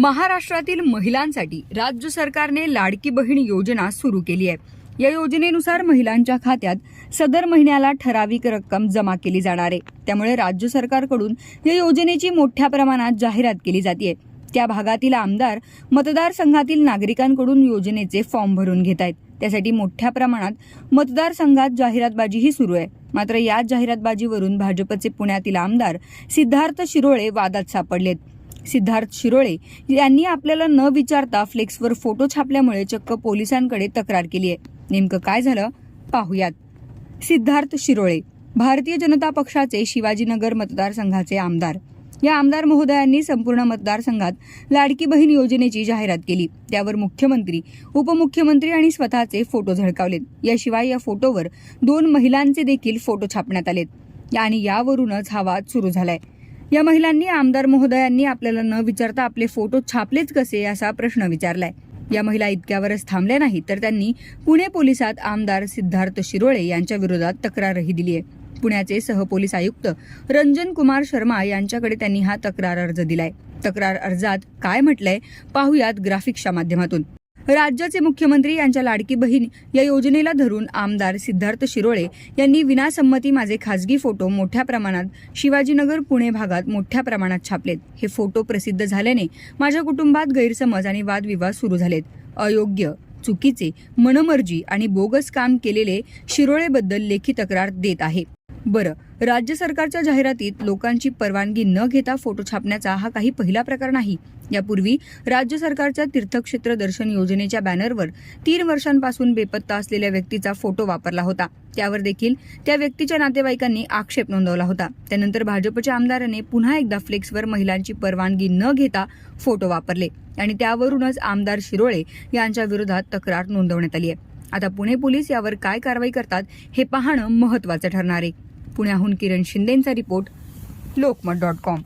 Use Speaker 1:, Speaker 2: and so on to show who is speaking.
Speaker 1: महाराष्ट्रातील महिलांसाठी राज्य सरकारने लाडकी बहीण योजना सुरू केली आहे. या योजनेनुसार महिलांच्या खात्यात सदर महिन्याला ठराविक रक्कम जमा केली जाणार आहे. त्यामुळे राज्य सरकारकडून या योजनेची मोठ्या प्रमाणात जाहिरात केली जाते. त्या भागातील आमदार मतदारसंघातील नागरिकांकडून योजनेचे फॉर्म भरून घेत आहेत. त्यासाठी मोठ्या प्रमाणात मतदारसंघात जाहिरातबाजीही सुरू आहे. मात्र याच जाहिरातबाजीवरून भाजपचे पुण्यातील आमदार सिद्धार्थ शिरोळे वादात सापडलेत. सिद्धार्थ शिरोळे यांनी आपल्याला न विचारता फ्लेक्सवर फोटो छापल्यामुळे चक्क पोलिसांकडे तक्रार केली आहे. नेमकं काय झालं? पाहुयात. सिद्धार्थ शिरोळे भारतीय जनता पक्षाचे शिवाजीनगर मतदारसंघाचे आमदार. या आमदार महोदयांनी संपूर्ण मतदारसंघात लाडकी बहीण योजनेची जाहिरात केली. त्यावर मुख्यमंत्री उपमुख्यमंत्री आणि स्वतःचे फोटो झळकावलेत. याशिवाय या फोटोवर दोन महिलांचे देखील फोटो छापण्यात आलेत. आणि यावरूनच हा वाद सुरू झालाय. या महिलांनी आमदार महोदयांनी आपल्याला न विचारता आपले फोटो छापलेच कसे असा प्रश्न विचारलाय. या महिला इतक्यावरच थांबल्या नाही तर त्यांनी पुणे पोलिसात आमदार सिद्धार्थ शिरोळे यांच्या विरोधात तक्रारही दिली आहे. पुण्याचे सहपोलीस आयुक्त रंजन कुमार शर्मा यांच्याकडे त्यांनी हा तक्रार अर्ज दिलाय. तक्रार अर्जात काय म्हटलंय पाहुयात ग्राफिक्सच्या माध्यमातून. राज्याचे मुख्यमंत्री यांच्या लाडकी बहीण या योजनेला धरून आमदार सिद्धार्थ शिरोळे यांनी विनासंमती माझे खासगी फोटो मोठ्या प्रमाणात शिवाजीनगर पुणे भागात मोठ्या प्रमाणात छापलेत. हे फोटो प्रसिद्ध झाल्याने माझ्या कुटुंबात गैरसमज आणि वादविवाद सुरू झालेत. अयोग्य चुकीचे मनमर्जी आणि बोगस काम केलेले शिरोळेबद्दल लेखी तक्रार देत आहे. बरं राज्य सरकारच्या जाहिरातीत लोकांची परवानगी न घेता फोटो छापण्याचा हा काही पहिला प्रकार नाही. यापूर्वी राज्य सरकारच्या तीर्थक्षेत्र दर्शन योजनेच्या बॅनरवर तीन वर्षांपासून बेपत्ता असलेल्या व्यक्तीचा फोटो वापरला होता. त्यावर देखील त्या व्यक्तीच्या नातेवाईकांनी आक्षेप नोंदवला होता. त्यानंतर भाजपच्या आमदाराने पुन्हा एकदा फ्लेक्सवर महिलांची परवानगी न घेता फोटो वापरले आणि त्यावरूनच आमदार शिरोळे यांच्या विरोधात तक्रार नोंदवण्यात आली आहे. आता पुणे पोलीस यावर काय कारवाई करतात हे पाहणं महत्वाचं ठरणार आहे. पुण्याहून किरण शिंदेचा रिपोर्ट लोकमत डॉट कॉम.